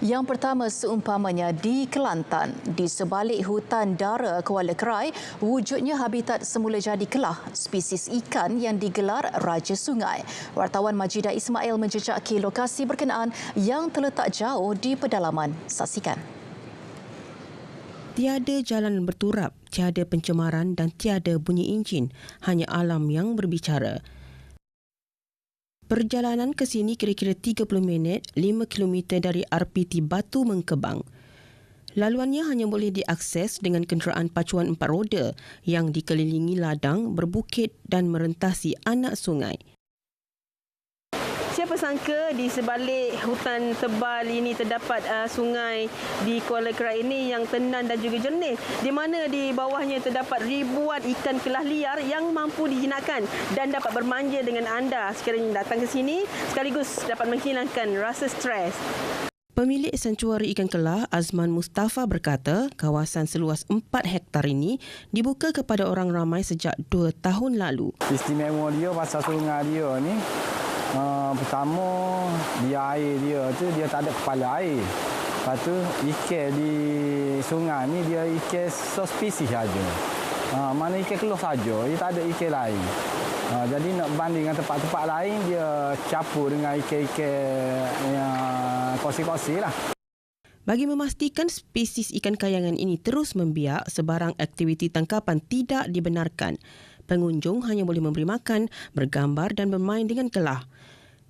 Yang pertama seumpamanya di Kelantan, di sebalik hutan dara Kuala Kerai, wujudnya habitat semula jadi kelah spesies ikan yang digelar Raja Sungai. Wartawan Majidah Ismail menjejaki lokasi berkenaan yang terletak jauh di pedalaman. Saksikan. Tiada jalan berturap, tiada pencemaran dan tiada bunyi enjin, hanya alam yang berbicara. Perjalanan ke sini kira-kira 30 minit, 5 km dari RPT Batu Mengkebang. Laluannya hanya boleh diakses dengan kenderaan pacuan empat roda yang dikelilingi ladang, berbukit dan merentasi anak sungai. Siapa sangka di sebalik hutan tebal ini terdapat uh, sungai di Kuala Kerai ini yang tenang dan juga jernih di mana di bawahnya terdapat ribuan ikan kelah liar yang mampu dijinakkan dan dapat bermanja dengan anda sekiranya datang ke sini sekaligus dapat menghilangkan rasa stres. Pemilik Santuari Ikan Kelah Azman Mustafa berkata kawasan seluas 4 hektar ini dibuka kepada orang ramai sejak 2 tahun lalu. Istimewa dia pasal sungai dia ni Uh, pertama dia air dia tu dia tak ada kepala air. Lepas tu ikan di sungai ni dia ikan sospesies saja. Uh, mana ikan keluar saja, dia tak ada ikan lain. Uh, jadi nak banding dengan tempat-tempat lain dia campur dengan ikan-ikan yang kosi-kosi lah. Bagi memastikan spesies ikan kayangan ini terus membiak, sebarang aktiviti tangkapan tidak dibenarkan pengunjung hanya boleh memberi makan, bergambar dan bermain dengan kelah.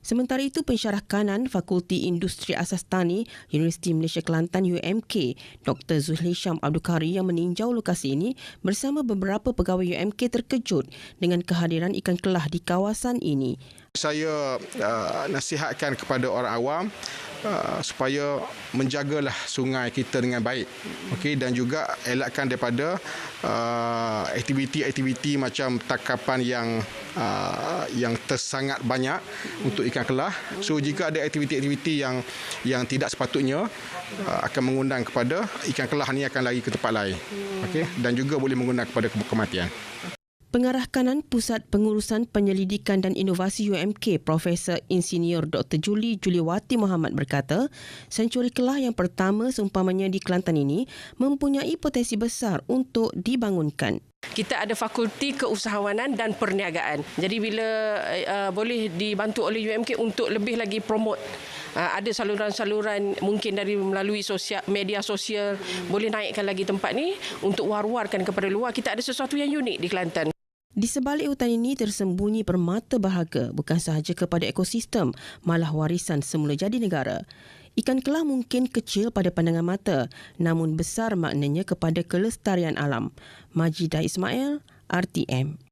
Sementara itu, pensyarah kanan Fakulti Industri Asas Tani Universiti Malaysia Kelantan UMK, Dr. Zuhli Syam Abdul Kari yang meninjau lokasi ini bersama beberapa pegawai UMK terkejut dengan kehadiran ikan kelah di kawasan ini. Saya uh, nasihatkan kepada orang awam uh, supaya menjagalah sungai kita dengan baik. Okey dan juga elakkan daripada uh, aktiviti-aktiviti macam tangkapan yang uh, yang tersangat banyak untuk ikan kelah. So jika ada aktiviti-aktiviti yang yang tidak sepatutnya uh, akan mengundang kepada ikan kelah ni akan lari ke tempat lain. Okey dan juga boleh mengundang kepada kematian. Pengarah kanan Pusat Pengurusan Penyelidikan dan Inovasi UMK Profesor Insinyur Dr. Juli Juliwati Muhammad berkata, Sanctuari Kelah yang pertama seumpamanya di Kelantan ini mempunyai potensi besar untuk dibangunkan. Kita ada fakulti keusahawanan dan perniagaan. Jadi bila uh, boleh dibantu oleh UMK untuk lebih lagi promote uh, ada saluran-saluran mungkin dari melalui sosial media sosial boleh naikkan lagi tempat ni untuk war-warkan kepada luar kita ada sesuatu yang unik di Kelantan. Di sebalik hutan ini tersembunyi permata berharga bukan sahaja kepada ekosistem, malah warisan semula jadi negara. Ikan kelah mungkin kecil pada pandangan mata, namun besar maknanya kepada kelestarian alam. Majidah Ismail, RTM.